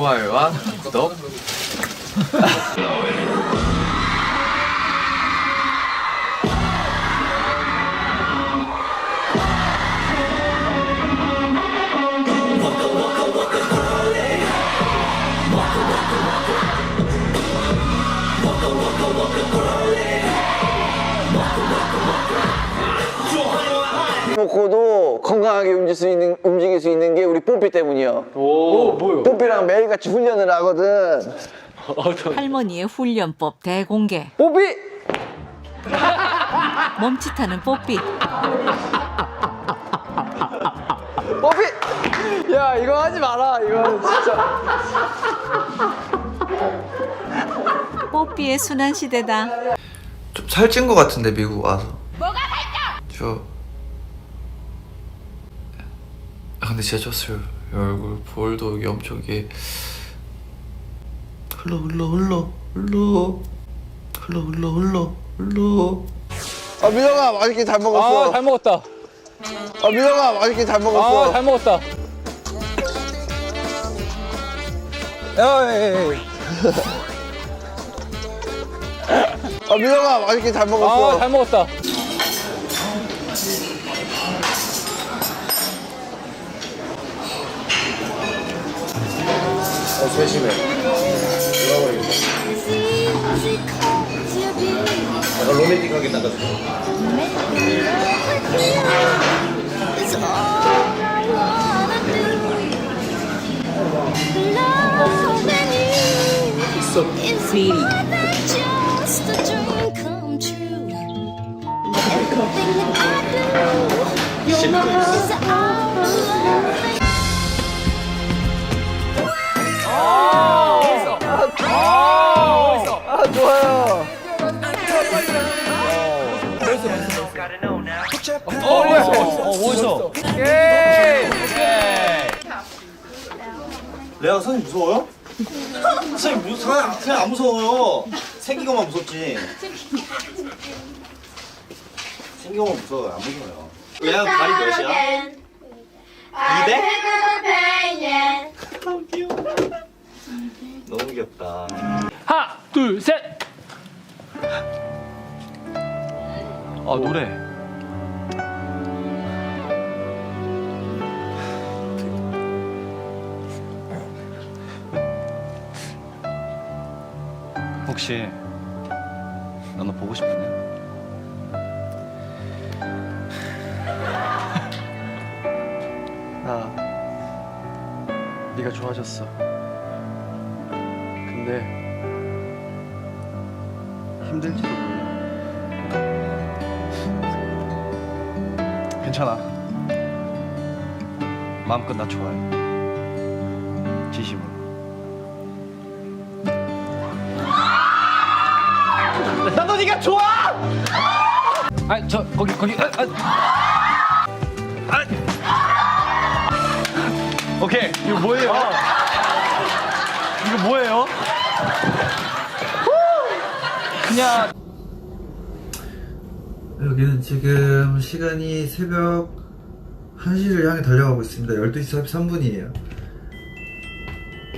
怖いわ。もうこう 건강하게 움직일 수 있는, 움직일 수 있는 게 우리 뽀삐 때문이요. 오, 뭐요? 뽀삐랑 매일같이 훈련을 하거든. 할머니의 훈련법 대공개. 뽀삐! 멈칫하는 뽀삐. 뽀삐! 야, 이거 하지 마라. 이거 진짜. 뽀삐의 순환 시대다. 좀 살찐 것 같은데 미국 와서 뭐가 살쪄? 저 아, 근데 진짜 쪘어요 이 얼굴 볼도 여기 엄청 이게 흘러 흘러 흘러 흘러 흘러 흘러 흘러 흘러 아, 민영아, 맛있게 잘 먹었어. 아, 잘 먹었다. 아, 민영아, 맛있게 잘 먹었어. 아, 잘 먹었다. 야, 에이, 에이. 아, 민영아, 맛있게 잘 먹었어. 아, 잘 먹었다. It's so pretty. 레아 선생님 무서워요? 선생님 무, 선생님, 선생님 안 무서워요. 생긴 것만 무섭지. 생긴 것만 무서워요. 안 무서워요. 레아 다리 몇이야? 200? 아, 귀여워. 너무 귀엽다. 하나, 둘, 셋. 아 노래. 혹시 너 너 보고 싶으냐? 나 네가 좋아졌어. 근데 힘들지도 몰라. 괜찮아. 마음껏 나 좋아해. 진심으로. 네가 좋아! 아, 저 거기 거기. 아, 아. 오케이 이거 뭐예요? 이거 뭐예요? 그냥 여기는 지금 시간이 새벽 1시를 향해 달려가고 있습니다 12시 43분이에요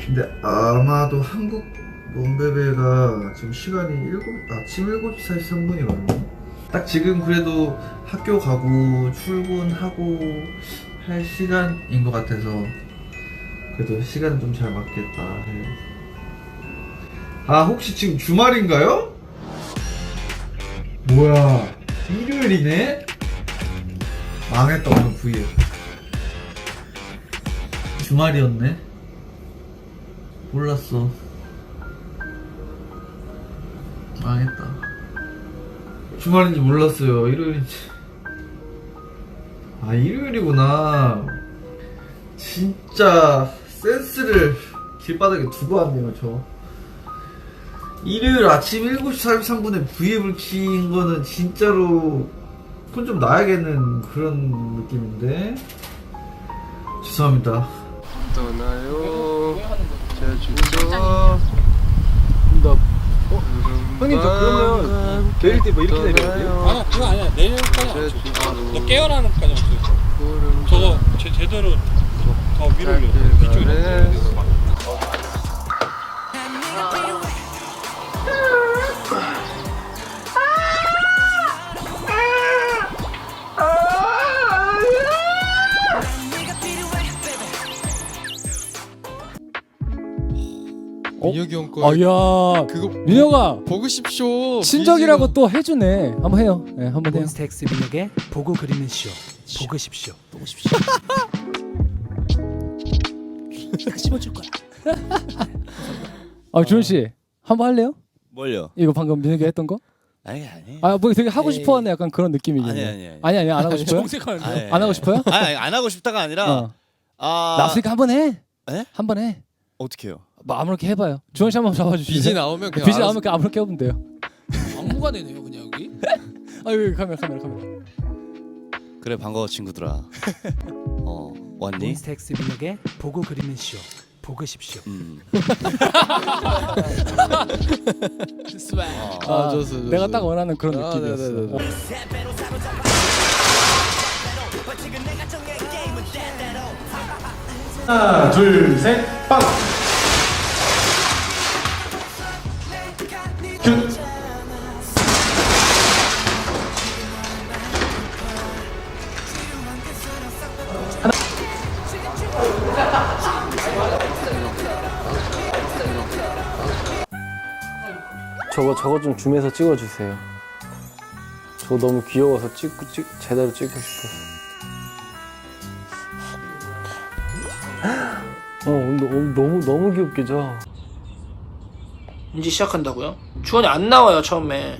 근데 아마도 한국 몬베베가 지금 시간이 7, 아침 7시 43분이거든요 딱 지금 그래도 학교 가고 출근하고 할 시간인 것 같아서 그래도 시간 좀 잘 맞겠다 해요. 아 혹시 지금 주말인가요? 뭐야 일요일이네? 망했다 오늘 V에 주말이었네 몰랐어 망했다. 주말인지 몰랐어요. 일요일인지. 아 일요일이구나. 진짜 센스를 길바닥에 두고 왔네요 저. 일요일 아침 7시 43분에 V앱을 킨 거는 진짜로 그건 좀 나야겠는 그런 느낌인데. 죄송합니다. 떠나요. 제주도. 형님 저 그러면 내릴 때 뭐 이렇게 내려야 돼요? 아니야 그거 아니야 내일까지 안 쳐. 너 깨어나는 까지 안 쳐. 저거 제, 제대로 더 위로 올려. 뒤쪽으로. 민혁이 형 거. 아야 그거 민혁아 보고 싶쇼. 친척이라고 또 해주네. 한번 해요. 네, 한번 해요. 몬스타엑스 민혁의 보고 그리는 쇼 보고 싶쇼 보고 싶쇼 다 씹어줄 거야 아 주현 씨 한번 할래요? 뭘요? 이거 방금 민혁이 했던 거? 아니 아니. 아 뭐 되게 하고 에이. 싶어하는 약간 그런 느낌이긴 아니 해. 아니 아니. 아니 아니 안 하고 싶어요? 정색하는데 아니, 안 하고 싶어요? 아니 아니, 안 하고 싶다가 아니라 어. 아 나왔으니까 한번 해. 에? 한번 해. 어떻게 해요? 뭐 아무렇게 해봐요. 주원 씨 한번 잡아주시죠. 비지 나오면 그냥 알아서- 나오면 그냥 아무렇게 해보면 돼요. 막무가내네요 그냥 여기 아 여기 카메라 카메라 카메라. 그래 반가워 친구들아. 어 왔니? 몬스타엑스 민혁의 보고 그리는 쇼 보고 싶쇼 음. 아, 좋았어, 좋았어. 내가 딱 원하는 그런 아, 느낌이었어. 네 네네. 어. 하나, 둘, 셋, 빵! 좀 줌해서 찍어주세요. 저 너무 귀여워서 찍고 찍 제대로 찍고 싶어서. 어 너무 너무 너무 귀엽게 져. 이제 시작한다고요? 주원이 안 나와요 처음에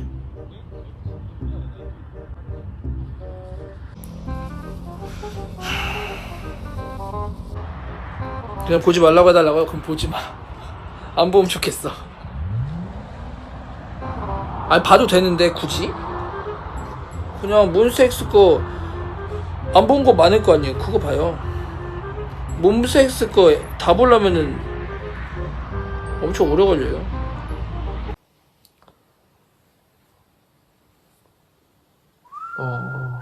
그냥 보지 말라고 해달라고요? 그럼 보지 마 안 보면 좋겠어 아니 봐도 되는데 굳이? 그냥 몬스엑스 거 안 본 거 많을 거 아니에요 그거 봐요 몬스엑스 거 다 보려면은 엄청 오래 걸려요 어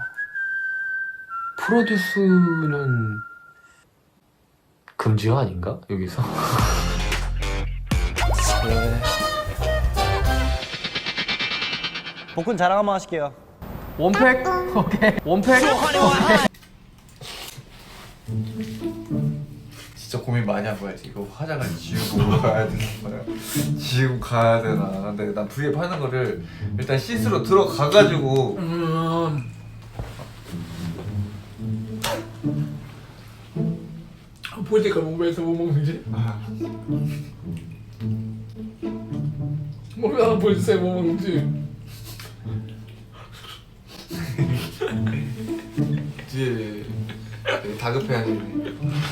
프로듀스는 금지어 아닌가 여기서? 네. 복근 자랑 한번 하실게요. 원팩 오케이 원팩 진짜 고민 많이 한 거야. 이거 화장을 지우고 가야 되나 봐요. 지우고 가야 되나. 근데 난 V앱 하는 거를 일단 시스로 들어가가지고 볼 때가 몸에서 뭐 먹는지 몸에 하나 보여주세요 뭐 먹는지 뒤에 되게 다급해하시네.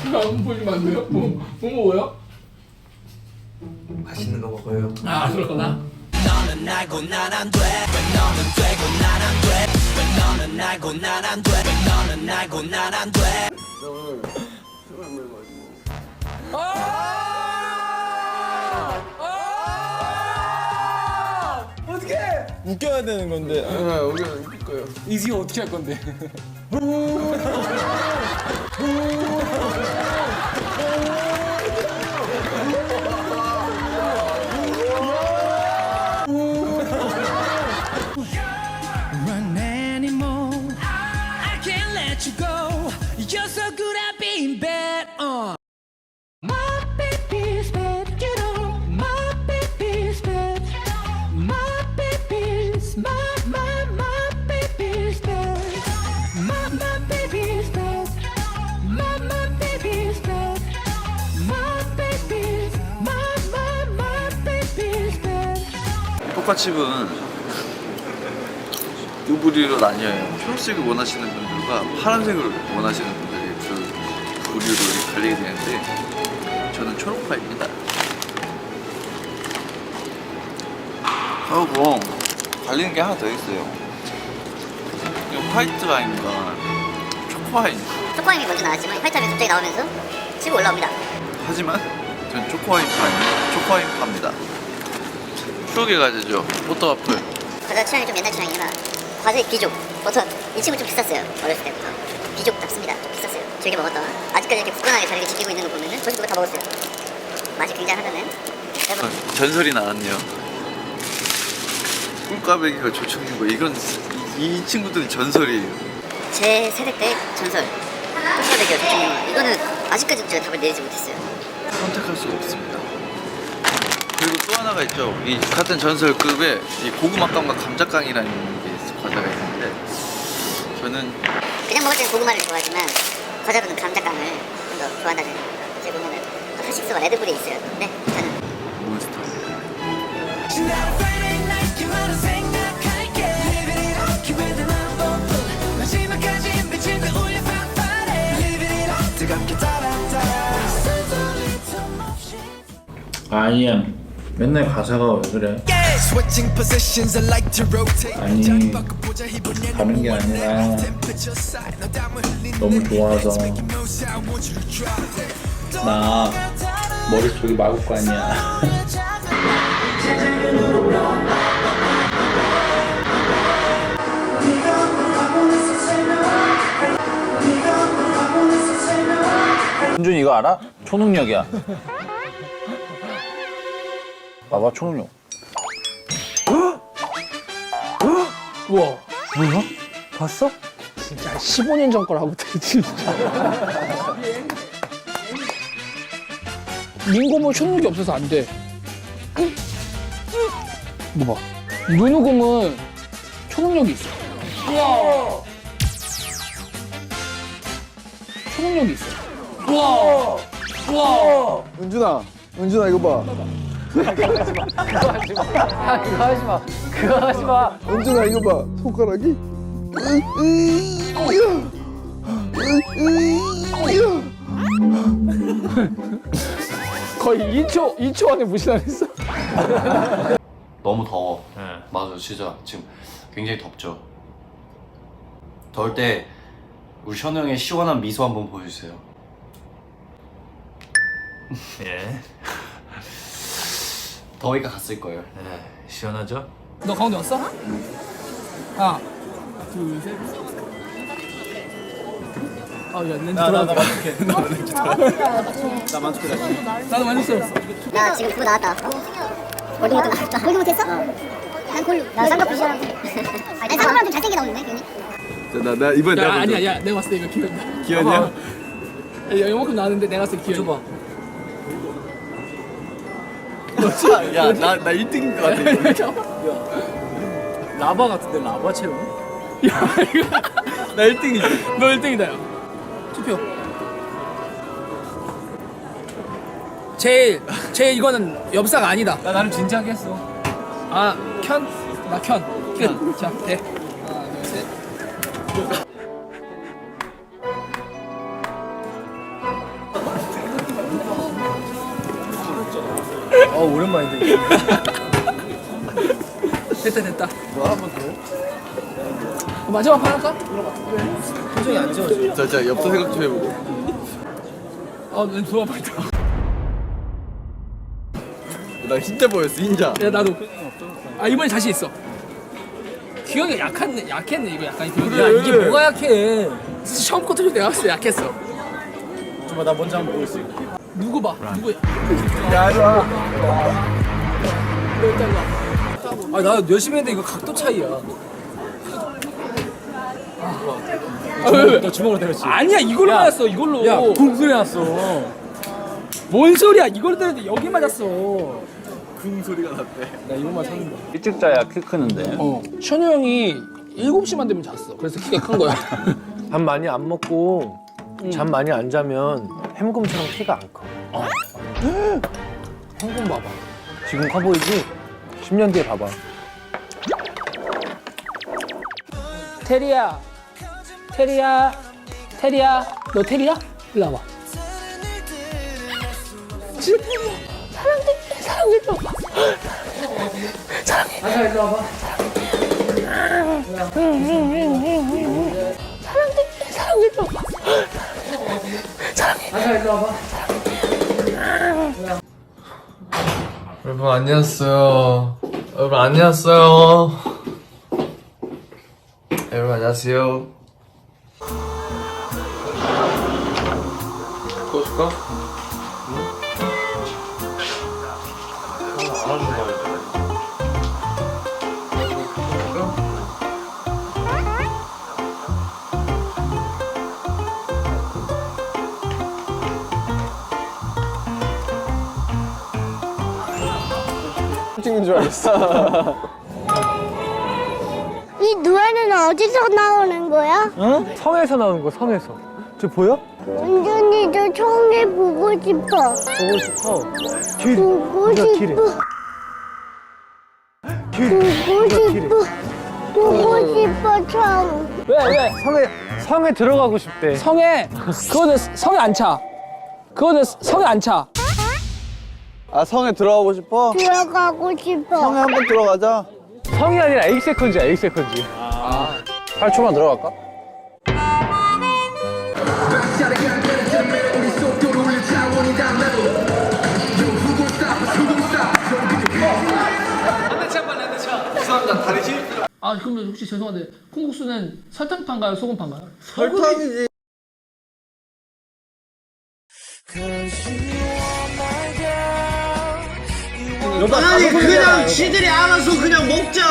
안 보여주면 안 돼요? 뭐, 뭐 먹어요? 맛있는 거 먹어요. 아 그렇구나 웃겨야 되는 건데. 이지 어떻게 할 건데? 포카칩은 두 부류로 나뉘어요. 초록색을 원하시는 분들과 파란색을 원하시는 분들이 그 부류로 갈리게 되는데 저는 초록파입니다. 그리고 갈리는 게 하나 더 있어요. 이 화이트 와인과 초코 와인. 초코 와인이 먼저 나왔지만 화이트함이 갑자기 나오면서 치고 올라옵니다. 하지만 전 초코 와인 파입니다. 초코 와인 파입니다. 추억의 과제죠. 포터와플. 과자 취향이 좀 옛날 취향이라 과자 귀족. 버터 이 친구 좀 비쌌어요. 어렸을 때부터. 귀족답습니다. 좀 비쌌어요. 즐겨 먹었던. 아직까지 이렇게 굳건하게 자리를 지키고 있는 거 보면은 저 친구가 다 먹었어요. 맛이 굉장하다는 여러분. 전설이 나왔네요. 꿀까베기가 조청인 거 이건 이, 이 친구들은 전설이에요. 제 세대 때 전설. 똥파대기와 조청룡 이거는 아직까지 제가 답을 내리지 못했어요. 선택할 수가 없습니다. 또 하나가 있죠. 이 같은 전설급의 이 고구마깡과 감자깡이라는 게 있- 과자가 있는데 저는 그냥 먹을 때는 고구마를 좋아하지만 과자로는 감자깡을 좀 더 좋아한다는 제 보면은 또 하식스와 레드불이 있어요. 네, 저는 몬스터. 지난 Friday night 그만한 생각할게 Living it up 기회는 한번 마지막까지 미친 듯 울려 fanfare Living it up 뜨겁게 따라따라 스스로 틈 없이 아니야 맨날 가사가 왜 그래? 아니 다른 게 아니라 너무 좋아서. 나 머릿속이 마구간이야. 은준 이거 알아? 초능력이야. 봐봐 초능력. 우와. 뭐야? 봤어? 진짜 15년 전 거라고 진짜. 민고무 초능력이 없어서 안 돼. 뭐 봐. 누누금은 초능력이 있어. 우와. 초능력이 있어. 우와. 우와. 은준아, 은준아 이거 봐. 그거 하지 마. 그거 하지 마. 야, 그거 하지 마. 그거 하지 마. 은준아 이거 봐. 손가락이. 거의 2초 2초 안에 무시당했어. 너무 더워. 맞아, 진짜 지금 굉장히 덥죠. 더울 때 우리 션우 형의 시원한 미소 한번 보여주세요. 예 더위가 갔을 거예요. 시원하죠? 너 가운데 왔어? 하나, 둘, 셋. 아, 야, 렌즈 나, 나, 나 돌아갔다. 만족해. 나. 나 만족해. 나도 만졌어. 나 지금 그거 나왔다. 골드모트 나왔다. 골드모트 했어? 난 골, 나 쌍꺼풀이야. 아니, 쌍꺼풀 좀 잘생겨 나오는데, 괜히? 나, 나 이번 야, 아니야, 야, 내가 봤을 때 이거 기현이야. 기현이야? 야, 이만큼 나왔는데 내가 봤을 때 기현이. 줘봐. 야, 나, 나 1등인 것 같아. 라바 같은데, 라바 체험? 야, 이거. 나 1등이지. 너 1등이다, 야. 투표. 제일, 제일 이거는 엽사가 아니다. 나 나는 진지하게 했어. 아, 켠? 나 켠. 끝. 자, 대. 하나, 둘, 셋. 오랜만인데. 됐다, 됐다. 뭐 한번 더? 마지막 판 할까? 표정이 안 지워져. 자, 자, 엽서 생각 좀 해보고. 아, 난 들어와 있다. 나 흰자 보였어, 흰자. 야, 나도. 아, 이번에 자신 있어. 기억이 약했네, 약했네, 이거 약간. 기억이. 야 이게 뭐가 약해? 처음부터 내가 봤을 때 약했어. 잠깐만 나 먼저 한번 보고 있어. 누구 봐, 누구야? 야 이리 와. 일단 와. 아 나 열심히 했는데 이거 각도 차이야. 아, 왜, 왜? 너 주먹으로 때렸지. 아니야, 이걸로 맞았어, 이걸로. 야, 쿵 소리 났어. 뭔 소리야, 이걸 때렸는데 여기 맞았어. 쿵 소리가 났대. 나 이것만 찾는다. 일찍 자야 키 크는데 어. 션우 형이 7시만 되면 잤어. 그래서 키가 큰 거야. 밥 많이 안 먹고 잠 많이 안 자면 햄곰처럼 키가 안 커. 형공 봐봐. 지금 커 보이지? 10년 뒤에 봐봐. 테리야. 테리야. 테리야. 너 테리야? 일로 와봐. 진짜 테리야. 사랑해. 사랑해. 일로 와봐. 사랑해. 아가 일로 와봐. 사랑해. 사랑해. 일로 와봐. 사랑해. 아가 일로 와봐. 여러분, 안녕하세요. 여러분, 안녕하세요. 여러분, 안녕하세요. 꺼줄까? 찍는 줄 알았어. 이 노래는 어디서 나오는 거야? 응? 성에서 나오는 거 성에서. 저 보여? 은준이도 총에 보고 싶어. 보고 싶어. 길. 보고 길에. 싶어. 보고 싶어. 보고 싶어 총. 왜 왜? 성에 성에 들어가고 싶대. 성에 그거는 성에 안 차. 그거는 성에 안 차. 아 성에 들어가고 싶어? 들어가고 싶어. 성에 한번 들어가자. 성이 아니라 에이세컨즈야 에이세컨즈. 8초만 들어갈까? 아 그러면 혹시 죄송한데 콩국수는 설탕파인가요 소금파인가요? 설탕이지. 아니 그냥 지들이 알아서 그냥 먹자